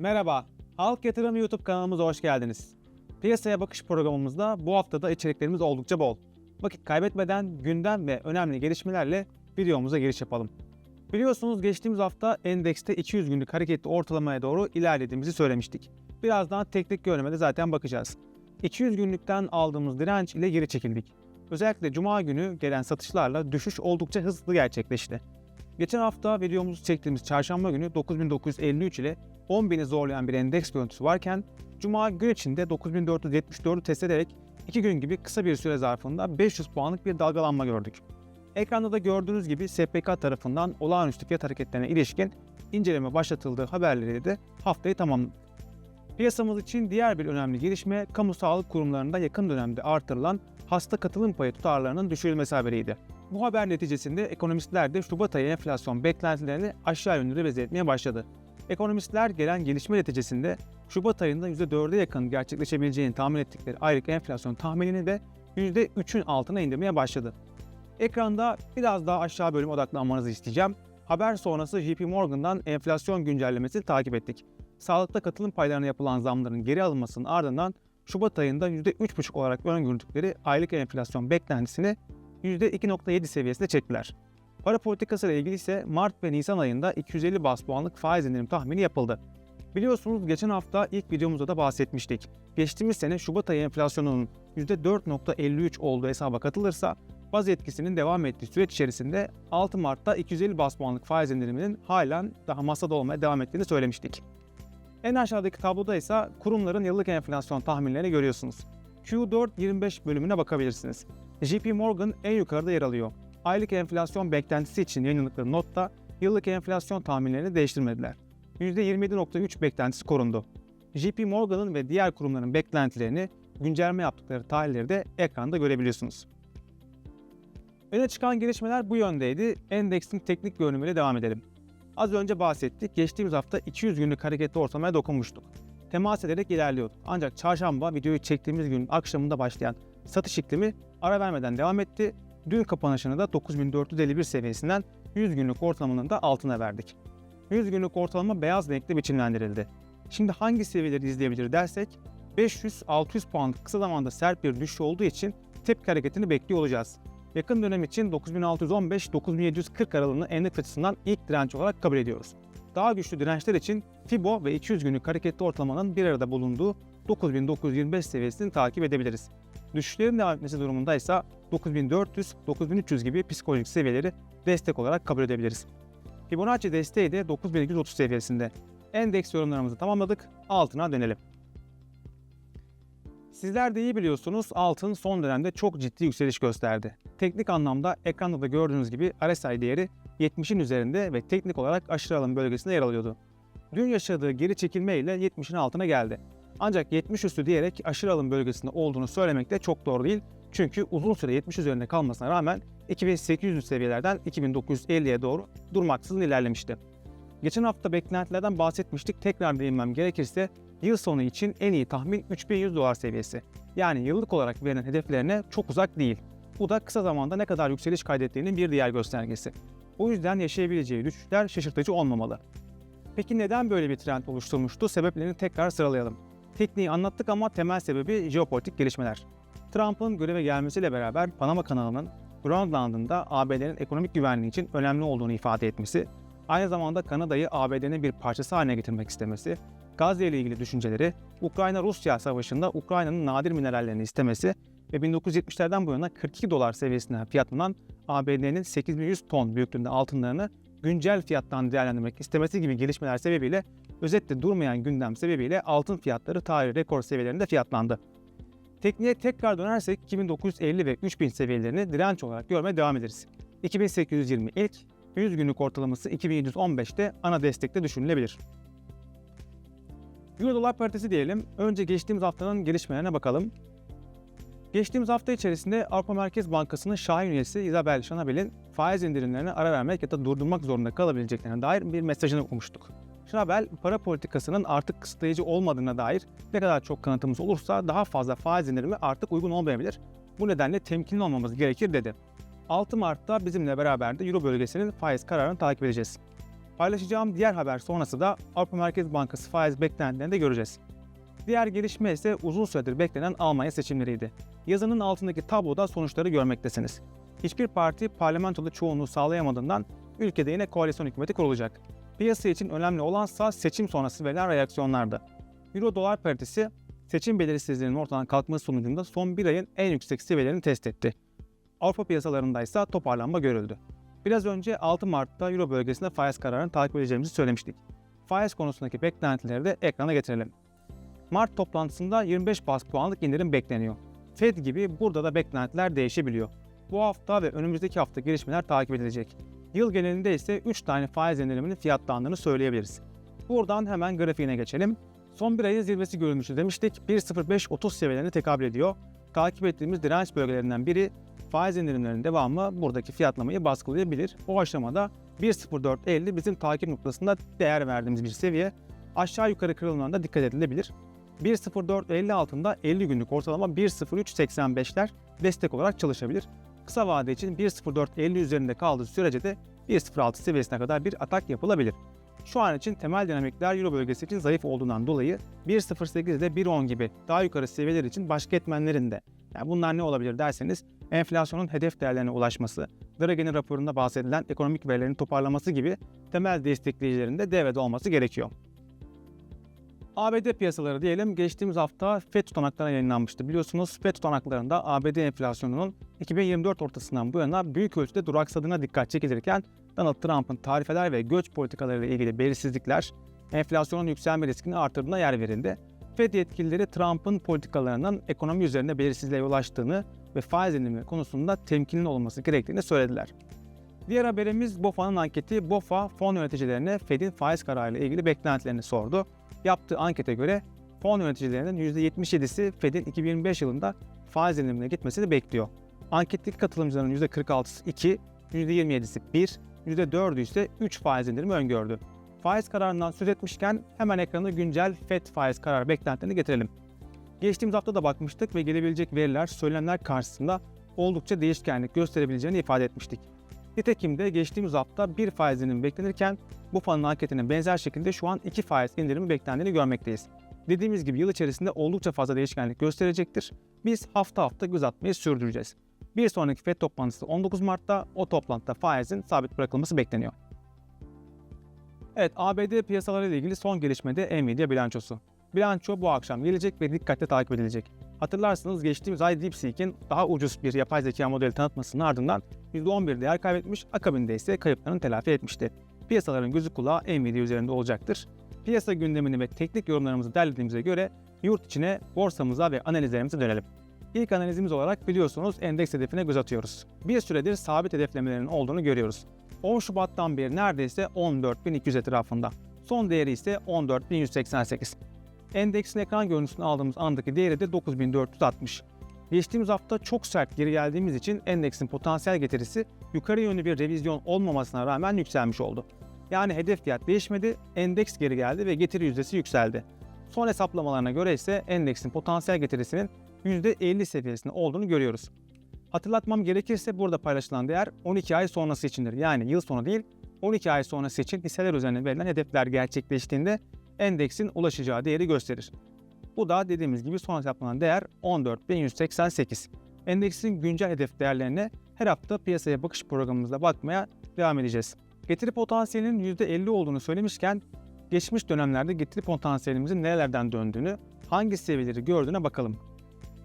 Merhaba, Halk Yatırım YouTube kanalımıza hoş geldiniz. Piyasaya bakış programımızda bu haftada içeriklerimiz oldukça bol. Vakit kaybetmeden gündem ve önemli gelişmelerle videomuza giriş yapalım. Biliyorsunuz geçtiğimiz hafta endekste 200 günlük hareketli ortalamaya doğru ilerlediğimizi söylemiştik. Birazdan teknik görünümde zaten bakacağız. 200 günlükten aldığımız direnç ile geri çekildik. Özellikle cuma günü gelen satışlarla düşüş oldukça hızlı gerçekleşti. Geçen hafta videomuzu çektiğimiz çarşamba günü 9953 ile 10.000'i zorlayan bir endeks görüntüsü varken Cuma gün içinde 9474'ü test ederek 2 gün gibi kısa bir süre zarfında 500 puanlık bir dalgalanma gördük. Ekranda da gördüğünüz gibi SPK tarafından olağanüstü fiyat hareketlerine ilişkin inceleme başlatıldığı haberleri de haftayı tamamladı. Piyasamız için diğer bir önemli gelişme, kamu sağlık kurumlarında yakın dönemde artırılan hasta katılım payı tutarlarının düşürülmesi haberiydi. Bu haber neticesinde ekonomistler de Şubat ayı enflasyon beklentilerini aşağı yönlü revize etmeye başladı. Ekonomistler gelen gelişme neticesinde Şubat ayında %4'e yakın gerçekleşebileceğini tahmin ettikleri aylık enflasyon tahminini de %3'ün altına indirmeye başladı. Ekranda biraz daha aşağı bölüme odaklanmanızı isteyeceğim. Haber sonrası JP Morgan'dan enflasyon güncellemesini takip ettik. Sağlıkta katılım paylarına yapılan zamların geri alınmasının ardından Şubat ayında %3,5 olarak öngördükleri aylık enflasyon beklentisini %2,7 seviyesine çektiler. Para politikası ile ilgili ise Mart ve Nisan ayında 250 bas puanlık faiz indirim tahmini yapıldı. Biliyorsunuz geçen hafta ilk videomuzda da bahsetmiştik. Geçtiğimiz sene Şubat ayı enflasyonunun %4.53 olduğu hesaba katılırsa baz etkisinin devam ettiği süreç içerisinde 6 Mart'ta 250 bas puanlık faiz indiriminin halen daha masada olmaya devam ettiğini söylemiştik. En aşağıdaki tabloda ise kurumların yıllık enflasyon tahminlerini görüyorsunuz. Q4 25 bölümüne bakabilirsiniz. JP Morgan en yukarıda yer alıyor. Aylık enflasyon beklentisi için yayınladıkları notta yıllık enflasyon tahminlerini değiştirmediler. %27.3 beklentisi korundu. JP Morgan'ın ve diğer kurumların beklentilerini güncelleme yaptıkları tarihleri de ekranda görebiliyorsunuz. Öne çıkan gelişmeler bu yöndeydi. Endeksin teknik görünümüyle devam edelim. Az önce bahsettik. Geçtiğimiz hafta 200 günlük hareketli ortamaya dokunmuştuk. Temas ederek ilerliyorduk. Ancak çarşamba videoyu çektiğimiz gün akşamında başlayan satış iklimi ara vermeden devam etti. Dün kapanışını da 9451 seviyesinden 100 günlük ortalamanın da altına verdik. 100 günlük ortalama beyaz renkte biçimlendirildi. Şimdi hangi seviyeleri izleyebilir dersek 500-600 puanlık kısa zamanda sert bir düşüş olduğu için tepki hareketini bekliyor olacağız. Yakın dönem için 9615-9740 aralığını endeks açısından ilk direnç olarak kabul ediyoruz. Daha güçlü dirençler için Fibo ve 200 günlük hareketli ortalamanın bir arada bulunduğu 9925 seviyesini takip edebiliriz. Düşüşlerin devam etmesi durumunda ise 9400-9300 gibi psikolojik seviyeleri destek olarak kabul edebiliriz. Fibonacci desteği de 9230 seviyesinde. Endeks yorumlarımızı tamamladık, altına dönelim. Sizler de iyi biliyorsunuz altın son dönemde çok ciddi yükseliş gösterdi. Teknik anlamda ekranda da gördüğünüz gibi RSI değeri 70'in üzerinde ve teknik olarak aşırı alım bölgesinde yer alıyordu. Dün yaşadığı geri çekilme ile 70'in altına geldi. Ancak 70 üstü diyerek aşırı alım bölgesinde olduğunu söylemek de çok doğru değil. Çünkü uzun süre 70 üzerinde kalmasına rağmen 2800 seviyelerden 2950'ye doğru durmaksızın ilerlemişti. Geçen hafta beklentilerden bahsetmiştik. Tekrar değinmem gerekirse yıl sonu için en iyi tahmin 3100 dolar seviyesi. Yani yıllık olarak verilen hedeflerine çok uzak değil. Bu da kısa zamanda ne kadar yükseliş kaydettiğinin bir diğer göstergesi. O yüzden yaşayabileceği düşüşler şaşırtıcı olmamalı. Peki neden böyle bir trend oluşturmuştu? Sebeplerini tekrar sıralayalım. Tekniği anlattık ama temel sebebi jeopolitik gelişmeler. Trump'ın göreve gelmesiyle beraber Panama kanalının Grönland'ında ABD'nin ekonomik güvenliği için önemli olduğunu ifade etmesi, aynı zamanda Kanada'yı ABD'nin bir parçası haline getirmek istemesi, Gazze ile ilgili düşünceleri, Ukrayna-Rusya savaşında Ukrayna'nın nadir minerallerini istemesi ve 1970'lerden bu yana 42 dolar seviyesinden fiyatlanan ABD'nin 8100 ton büyüklüğünde altınlarını güncel fiyattan değerlendirmek istemesi gibi gelişmeler sebebiyle özetle durmayan gündem sebebiyle altın fiyatları tarihi rekor seviyelerinde fiyatlandı. Tekniğe tekrar dönersek 2950 ve 3000 seviyelerini direnç olarak görmeye devam ederiz. 2820 ilk, 100 günlük ortalaması 2715'te ana destekte düşünülebilir. Euro dolar paritesi diyelim. Önce geçtiğimiz haftanın gelişmelerine bakalım. Geçtiğimiz hafta içerisinde Avrupa Merkez Bankası'nın şahin üyesi Isabel Schnabel'in faiz indirimlerine ara vermek ya da durdurmak zorunda kalabileceklerine dair bir mesajını okumuştuk. Schnabel, para politikasının artık kısıtlayıcı olmadığına dair ne kadar çok kanıtımız olursa daha fazla faiz indirimi artık uygun olmayabilir. Bu nedenle temkinli olmamız gerekir dedi. 6 Mart'ta bizimle beraber de Euro bölgesinin faiz kararını takip edeceğiz. Paylaşacağım diğer haber sonrası da Avrupa Merkez Bankası faiz beklentilerini de göreceğiz. Diğer gelişme ise uzun süredir beklenen Almanya seçimleriydi. Yazının altındaki tabloda sonuçları görmektesiniz. Hiçbir parti parlamentoda çoğunluğu sağlayamadığından ülkede yine koalisyon hükümeti kurulacak. Piyasa için önemli olansa seçim sonrası verilen reaksiyonlardı. Euro dolar paritesi seçim belirsizliğinin ortadan kalkması sonucunda son bir ayın en yüksek seviyelerini test etti. Avrupa piyasalarında ise toparlanma görüldü. Biraz önce 6 Mart'ta Euro bölgesinde faiz kararını takip edeceğimizi söylemiştik. Faiz konusundaki beklentileri de ekrana getirelim. Mart toplantısında 25 bas puanlık indirim bekleniyor. Fed gibi burada da beklentiler değişebiliyor. Bu hafta ve önümüzdeki hafta gelişmeler takip edilecek. Yıl genelinde ise 3 tane faiz indiriminin fiyatlandığını söyleyebiliriz. Buradan hemen grafiğine geçelim. Son bir ayın zirvesi görülmüştü demiştik. 1.05.30 seviyelerine tekabül ediyor. Takip ettiğimiz direnç bölgelerinden biri faiz indirimlerinin devamı buradaki fiyatlamayı baskılayabilir. O aşamada 1.0450 bizim takip noktasında değer verdiğimiz bir seviye. Aşağı yukarı kırılımlarında dikkat edilebilir. 1.0450 altında 50 günlük ortalama 1.0385'ler destek olarak çalışabilir. Kısa vade için 1.0450 üzerinde kaldığı sürece de 1.06 seviyesine kadar bir atak yapılabilir. Şu an için temel dinamikler Euro bölgesi için zayıf olduğundan dolayı 1.08 ile 1.10 gibi daha yukarı seviyeler için başka etmenlerin de yani bunlar ne olabilir derseniz enflasyonun hedef değerlerine ulaşması, Draghi'nin raporunda bahsedilen ekonomik verilerin toparlaması gibi temel destekleyicilerin de devrede olması gerekiyor. ABD piyasaları diyelim geçtiğimiz hafta FED tutanaklarına yayınlanmıştı. Biliyorsunuz FED tutanaklarında ABD enflasyonunun 2024 ortasından bu yana büyük ölçüde duraksadığına dikkat çekilirken Donald Trump'ın tarifeler ve göç politikalarıyla ilgili belirsizlikler enflasyonun yükselme riskini artırdığına yer verildi. Fed yetkilileri Trump'ın politikalarının ekonomi üzerinde belirsizliğe yol açtığını ve faiz indirimi konusunda temkinli olması gerektiğini söylediler. Diğer haberimiz BOFA'nın anketi. BOFA fon yöneticilerine Fed'in faiz kararıyla ilgili beklentilerini sordu. Yaptığı ankete göre fon yöneticilerinin %77'si Fed'in 2025 yılında faiz indirimine gitmesini bekliyor. Anketteki katılımcıların %46'sı 2, %27'si 1, %4'ü ise 3 faiz indirimi öngördü. Faiz kararından söz etmişken hemen ekrana güncel FED faiz karar beklentilerini getirelim. Geçtiğimiz hafta da bakmıştık ve gelebilecek veriler söylenenler karşısında oldukça değişkenlik gösterebileceğini ifade etmiştik. Nitekim de geçtiğimiz hafta bir faiz indirimi beklenirken bu fanın anketinin benzer şekilde şu an 2 faiz indirimi beklendiğini görmekteyiz. Dediğimiz gibi yıl içerisinde oldukça fazla değişkenlik gösterecektir. Biz hafta hafta göz atmayı sürdüreceğiz. Bir sonraki FED toplantısı 19 Mart'ta o toplantıda faizin sabit bırakılması bekleniyor. Evet ABD piyasaları ile ilgili son gelişmede Nvidia bilançosu. Bilanço bu akşam gelecek ve dikkatle takip edilecek. Hatırlarsınız geçtiğimiz ay DeepSeek'in daha ucuz bir yapay zeka modeli tanıtmasının ardından %11 değer kaybetmiş, akabinde ise kayıplarını telafi etmişti. Piyasaların gözü kulağı Nvidia üzerinde olacaktır. Piyasa gündemini ve teknik yorumlarımızı derlediğimize göre yurt içine, borsamıza ve analizlerimize dönelim. İlk analizimiz olarak biliyorsunuz endeks hedefine göz atıyoruz. Bir süredir sabit hedeflemelerinin olduğunu görüyoruz. 10 Şubat'tan beri neredeyse 14.200 etrafında. Son değeri ise 14.188. Endeksin ekran görüntüsünü aldığımız andaki değeri de 9460. Geçtiğimiz hafta çok sert geri geldiğimiz için endeksin potansiyel getirisi yukarı yönlü bir revizyon olmamasına rağmen yükselmiş oldu. Yani hedef fiyat değişmedi, endeks geri geldi ve getiri yüzdesi yükseldi. Son hesaplamalarına göre ise endeksin potansiyel getirisinin %50 seviyesinde olduğunu görüyoruz. Hatırlatmam gerekirse burada paylaşılan değer 12 ay sonrası içindir. Yani yıl sonu değil, 12 ay sonrası için hisseler üzerine verilen hedefler gerçekleştiğinde endeksin ulaşacağı değeri gösterir. Bu da dediğimiz gibi son hesaplanan değer 14.188. Endeksin güncel hedef değerlerine her hafta piyasaya bakış programımızda bakmaya devam edeceğiz. Getiri potansiyelinin %50 olduğunu söylemişken geçmiş dönemlerde getiri potansiyelimizin nerelerden döndüğünü, hangi seviyeleri gördüğüne bakalım.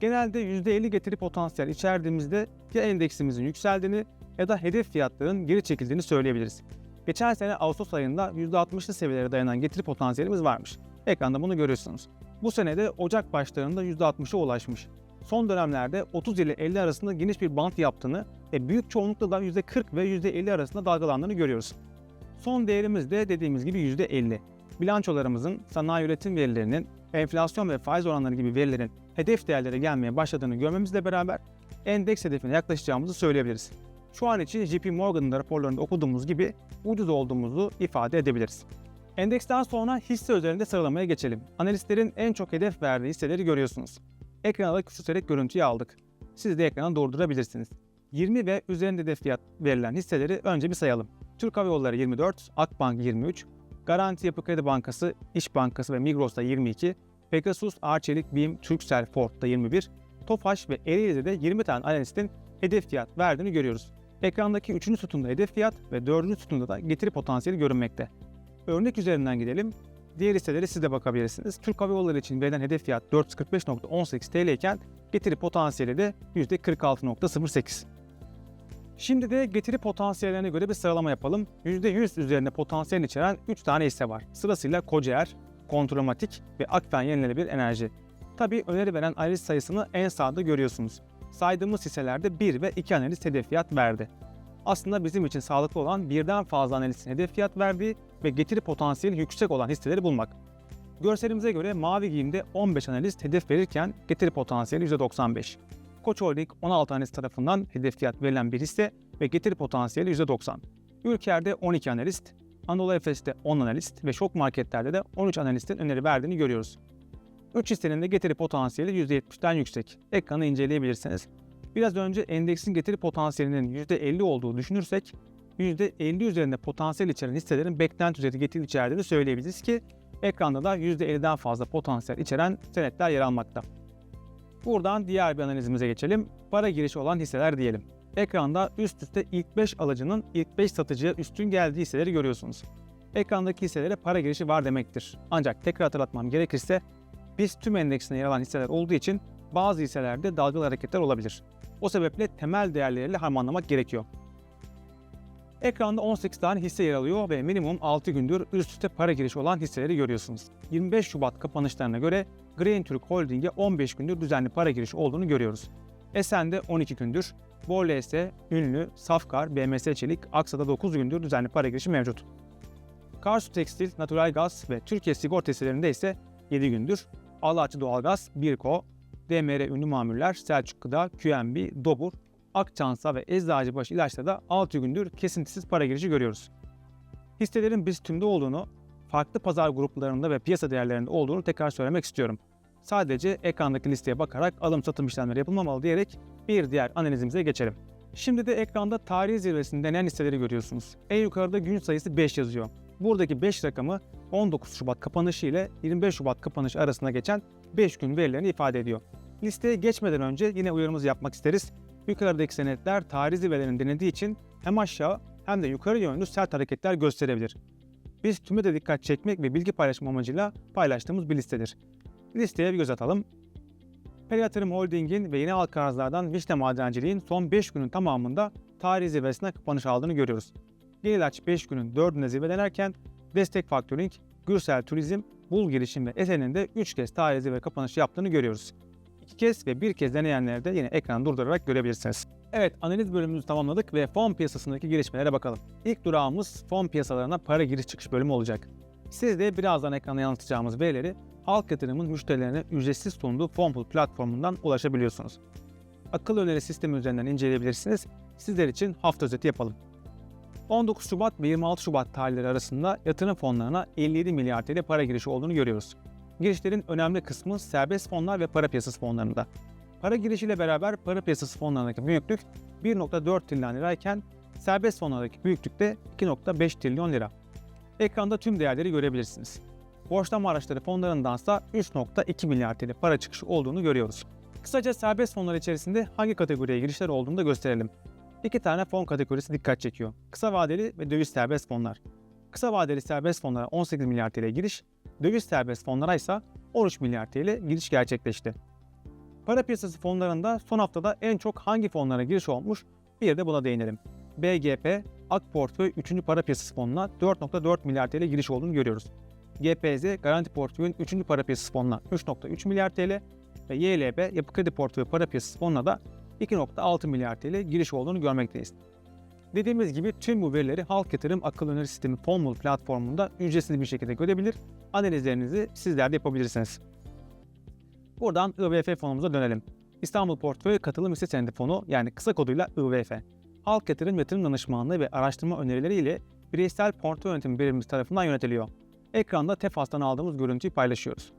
Genelde %50 getiri potansiyel içerdiğimizde ya endeksimizin yükseldiğini ya da hedef fiyatların geri çekildiğini söyleyebiliriz. Geçen sene Ağustos ayında %60'lı seviyelere dayanan getiri potansiyelimiz varmış. Ekranda bunu görüyorsunuz. Bu sene de Ocak başlarında %60'a ulaşmış. Son dönemlerde 30 ile 50 arasında geniş bir bant yaptığını ve büyük çoğunlukla da %40 ve %50 arasında dalgalandığını görüyoruz. Son değerimiz de dediğimiz gibi %50. Bilançolarımızın sanayi üretim verilerinin, enflasyon ve faiz oranları gibi verilerin hedef değerlere gelmeye başladığını görmemizle beraber endeks hedefine yaklaşacağımızı söyleyebiliriz. Şu an için JP Morgan'ın da raporlarında okuduğumuz gibi ucuz olduğumuzu ifade edebiliriz. Endeksten sonra hisse üzerinde sıralamaya geçelim. Analistlerin en çok hedef verdiği hisseleri görüyorsunuz. Ekrana da küçülterek görüntüyü aldık. Siz de ekrana durdurabilirsiniz. 20 ve üzerinde hedef fiyat verilen hisseleri önce bir sayalım. Türk Hava Yolları 24, Akbank 23, Garanti Yapı Kredi Bankası, İş Bankası ve Migros'ta 22, Pegasus, Arçelik, BİM, Turkcell, Ford'da 21, Tofaş ve Ereğli'de de 20 tane analistin hedef fiyat verdiğini görüyoruz. Ekrandaki 3. sütunda hedef fiyat ve 4. sütunda da getiri potansiyeli görünmekte. Örnek üzerinden gidelim. Diğer hisselere siz de bakabilirsiniz. Türk Hava Yolları için verilen hedef fiyat 445.18 TL iken getiri potansiyeli de %46.08. Şimdi de getiri potansiyellerine göre bir sıralama yapalım. %100 üzerinde potansiyel içeren 3 tane hisse var. Sırasıyla Kocaer, Kontromatik ve Akfen Yenilenebilir Enerji. Tabi öneri veren analiz sayısını en sağda görüyorsunuz. Saydığımız hisselerde 1 ve 2 analiz hedef fiyat verdi. Aslında bizim için sağlıklı olan birden fazla analistin hedef fiyat verdiği ve getiri potansiyeli yüksek olan hisseleri bulmak. Görselimize göre mavi giyimde 15 analist hedef verirken getiri potansiyeli %95. Koç Holding 16 analist tarafından hedef fiyat verilen bir hisse ve getiri potansiyeli %90. Ülker'de 12 analist, Anadolu Efes'te 10 analist ve şok marketlerde de 13 analistin öneri verdiğini görüyoruz. 3 hissenin de getiri potansiyeli %70'den yüksek. Ekranı inceleyebilirsiniz. Biraz önce endeksin getiri potansiyelinin %50 olduğu düşünürsek, %50 üzerinde potansiyel içeren hisselerin beklenti üzeri getiri içerdiğini söyleyebiliriz ki ekranda da %50'den fazla potansiyel içeren senetler yer almakta. Buradan diğer bir analizimize geçelim. Para girişi olan hisseler diyelim. Ekranda üst üste ilk 5 alıcının ilk 5 satıcıya üstün geldiği hisseleri görüyorsunuz. Ekrandaki hisselere para girişi var demektir. Ancak tekrar hatırlatmam gerekirse biz tüm endeksine yer alan hisseler olduğu için bazı hisselerde dalgalı hareketler olabilir. O sebeple temel değerleriyle harmanlamak gerekiyor. Ekranda 18 tane hisse yer alıyor ve minimum 6 gündür üst üste para girişi olan hisseleri görüyorsunuz. 25 Şubat kapanışlarına göre Green Türk Holding'e 15 gündür düzenli para girişi olduğunu görüyoruz. Esen'de 12 gündür, Borles, Ünlü, Safkar, BMS Çelik, Aksa'da 9 gündür düzenli para girişi mevcut. Karsu Tekstil, Natural Gaz ve Türkiye Sigorta hisselerinde ise 7 gündür, Alaçı Doğalgaz, Birko, DMR Ünlü Mamuller, Selçuk Gıda, QNB, Dobur, Akçansa ve Eczacıbaşı ilaçta da 6 gündür kesintisiz para girişi görüyoruz. Hisselerin biz tümde olduğunu, farklı pazar gruplarında ve piyasa değerlerinde olduğunu tekrar söylemek istiyorum. Sadece ekrandaki listeye bakarak alım satım işlemleri yapılmamalı diyerek bir diğer analizimize geçelim. Şimdi de ekranda tarih zirvesini deneyen hisseleri görüyorsunuz. En yukarıda gün sayısı 5 yazıyor. Buradaki 5 rakamı 19 Şubat kapanışı ile 25 Şubat kapanışı arasında geçen 5 gün verilerini ifade ediyor. Listeye geçmeden önce yine uyarımızı yapmak isteriz. Yukarıdaki senetler tarih zirvelerini denediği için hem aşağı hem de yukarı yönlü sert hareketler gösterebilir. Biz tüme de dikkat çekmek ve bilgi paylaşma amacıyla paylaştığımız bir listedir. Listeye bir göz atalım. Peri Yatırım Holding'in ve yeni halka arzlardan Vişne Madenciliğin son 5 günün tamamında tarih zirvesine kapanış aldığını görüyoruz. Yenilaç 5 günün 4'ünde zirve denerken Destek Factoring, Gürsel Turizm, Bul Girişim ve Esen'in de 3 kez tarih zirve kapanışı yaptığını görüyoruz. 2 kez ve 1 kez deneyenleri de yine ekranı durdurarak görebilirsiniz. Evet analiz bölümümüzü tamamladık ve fon piyasasındaki gelişmelere bakalım. İlk durağımız fon piyasalarına para giriş çıkış bölümü olacak. Siz de birazdan ekrana yansıtacağımız verileri halk yatırımın müşterilerine ücretsiz sunduğu Fonpool platformundan ulaşabiliyorsunuz. Akıl öneri sistemi üzerinden inceleyebilirsiniz. Sizler için hafta özeti yapalım. 19 Şubat ve 26 Şubat tarihleri arasında yatırım fonlarına 57 milyar TL para girişi olduğunu görüyoruz. Girişlerin önemli kısmı serbest fonlar ve para piyasası fonlarında. Para girişiyle beraber para piyasası fonlarındaki büyüklük 1.4 trilyon lirayken serbest fonlardaki büyüklük de 2.5 trilyon lira. Ekranda tüm değerleri görebilirsiniz. Borçlanma araçları fonlarındansa 3.2 milyar TL para çıkışı olduğunu görüyoruz. Kısaca serbest fonlar içerisinde hangi kategoriye girişler olduğunu da gösterelim. İki tane fon kategorisi dikkat çekiyor. Kısa vadeli ve döviz serbest fonlar. Kısa vadeli serbest fonlara 18 milyar TL giriş, döviz serbest fonlara ise 13 milyar TL giriş gerçekleşti. Para piyasası fonlarında son haftada en çok hangi fonlara giriş olmuş bir de buna değinelim. BGP, AK Portföy 3. Para Piyasası Fonu'na 4.4 milyar TL giriş olduğunu görüyoruz. GPZ, Garanti Portföy'ün 3. Para Piyasası Fonu'na 3.3 milyar TL ve YLB, Yapı Kredi Portföy Para Piyasası Fonu'na da 2.6 milyar TL giriş olduğunu görmekteyiz. Dediğimiz gibi tüm bu verileri Halk Yatırım Akıl Öneri Sistemi Fonmul platformunda ücretsiz bir şekilde görebilir, analizlerinizi sizler de yapabilirsiniz. Buradan IVF fonumuza dönelim. İstanbul Portföy Katılım Hisse Senedi Fonu yani kısa koduyla IVF. Halk Yatırım Yatırım Danışmanlığı ve araştırma önerileriyle bireysel portföy yönetimi birimimiz tarafından yönetiliyor. Ekranda TEFAS'tan aldığımız görüntüyü paylaşıyoruz.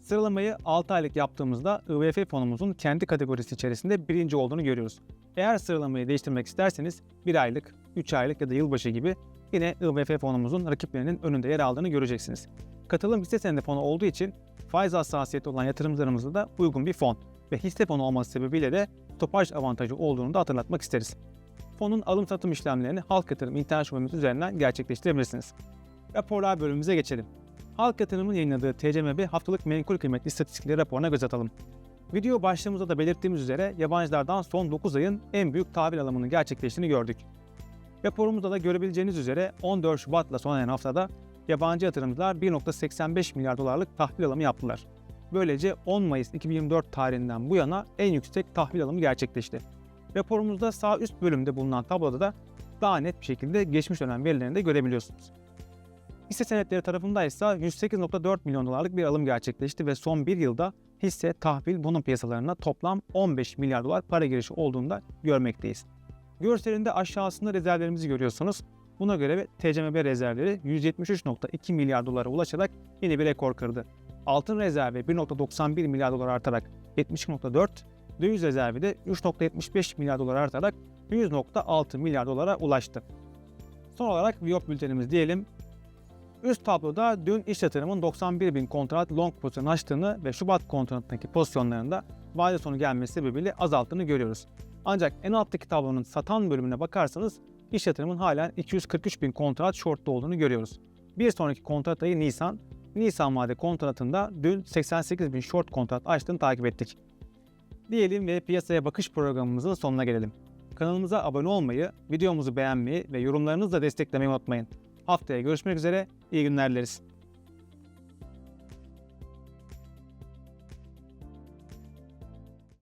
Sıralamayı 6 aylık yaptığımızda IVF fonumuzun kendi kategorisi içerisinde birinci olduğunu görüyoruz. Eğer sıralamayı değiştirmek isterseniz 1 aylık, 3 aylık ya da yılbaşı gibi yine IVF fonumuzun rakiplerinin önünde yer aldığını göreceksiniz. Katılım hisse senedi fonu olduğu için faiz hassasiyeti olan yatırımcılarımıza da uygun bir fon ve hisse fonu olması sebebiyle de stopaj avantajı olduğunu da hatırlatmak isteriz. Fonun alım satım işlemlerini Halk Yatırım internet şubemiz üzerinden gerçekleştirebilirsiniz. Raporlar bölümümüze geçelim. Halk Yatırım'ın yayınladığı TCMB haftalık menkul kıymetli istatistikleri raporuna göz atalım. Video başlığımızda da belirttiğimiz üzere yabancılardan son 9 ayın en büyük tahvil alımının gerçekleştiğini gördük. Raporumuzda da görebileceğiniz üzere 14 Şubat'la sona eren haftada yabancı yatırımcılar 1.85 milyar dolarlık tahvil alımı yaptılar. Böylece 10 Mayıs 2024 tarihinden bu yana en yüksek tahvil alımı gerçekleşti. Raporumuzda sağ üst bölümde bulunan tabloda da daha net bir şekilde geçmiş dönem verilerini de görebiliyorsunuz. Hisse senetleri tarafında ise 108.4 milyon dolarlık bir alım gerçekleşti ve son bir yılda hisse, tahvil, bono piyasalarına toplam 15 milyar dolar para girişi olduğunu da görmekteyiz. Görselinde aşağısında rezervlerimizi görüyorsunuz. Buna göre TCMB rezervleri 173.2 milyar dolara ulaşarak yeni bir rekor kırdı. Altın rezervi 1.91 milyar dolar artarak 70.4, döviz rezervi de 3.75 milyar dolar artarak 100.6 milyar dolara ulaştı. Son olarak Viyop bültenimiz diyelim. Üst tabloda dün iş yatırımın 91 bin kontrat long pozisyon açtığını ve Şubat kontratındaki pozisyonlarında vade sonu gelmesi sebebiyle azalttığını görüyoruz. Ancak en alttaki tablonun satan bölümüne bakarsanız iş yatırımın halen 243 bin kontrat shortta olduğunu görüyoruz. Bir sonraki kontrat ayı Nisan. Nisan vade kontratında dün 88 bin short kontrat açtığını takip ettik. Diyelim ve piyasaya bakış programımızın sonuna gelelim. Kanalımıza abone olmayı, videomuzu beğenmeyi ve yorumlarınızla desteklemeyi unutmayın. Haftaya görüşmek üzere, iyi günler dileriz.